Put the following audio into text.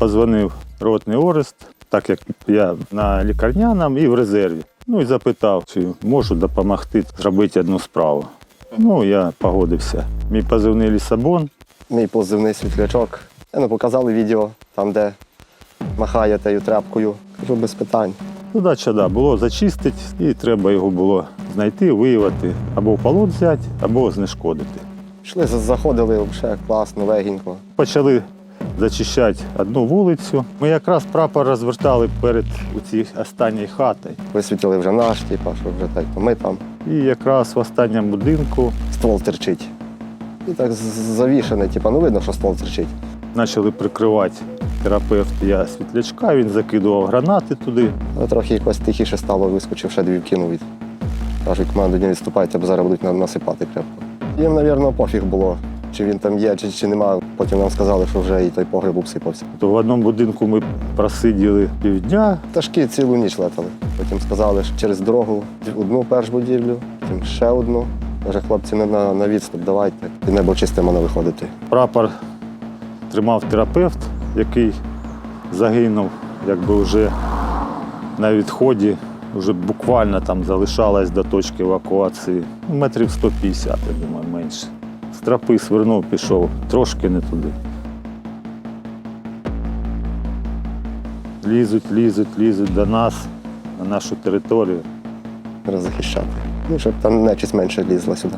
Позвонив ротний Орест, так як я на лікарняному і в резерві. Ну і запитав, чи можу допомогти зробити одну справу. Ну, я погодився. Мій позивний Лісабон. Мій позивний світлячок. Ну, показали відео, там, де махає тією тряпкою. Кажу, без питань. Задача да, було зачистити, і треба його було знайти, виявити, або в полон взяти, або знешкодити. За- заходили вже класно, легенько. Почали зачищати одну вулицю. Ми якраз прапор розвертали перед цією останньою хатою. Висвітили вже наш, типу, що вже так, ми там. І якраз в останньому будинку Ствол терчить. І так завішений, типу, ну видно, що ствол терчить. почали прикривати терапевт я світлячка, він закидував гранати туди. Але трохи якось тихіше стало, вискочив, ще дві кинув. Кажуть, команду не відступайте, бо зараз будуть насипати крепко. Їм, мабуть, пофіг було, чи він там є, чи, чи нема. Потім нам сказали, що вже і той погреб обсипався. То в одному будинку ми просиділи півдня. Пташки цілу ніч летали. Потім сказали, що через дорогу одну першу будівлю, потім ще одну. Каже, хлопці, не на, на відступ давайте. І небо чисте мене виходити. Прапор тримав терапевт, який загинув, якби вже на відході, вже буквально там залишалось до точки евакуації. Метрів 150, я думаю, менше. З тропи свернув, пішов трошки не туди. Лізуть, лізуть, лізуть до нас, на нашу територію. Треба. Ну, щоб там нечість менше лізла сюди.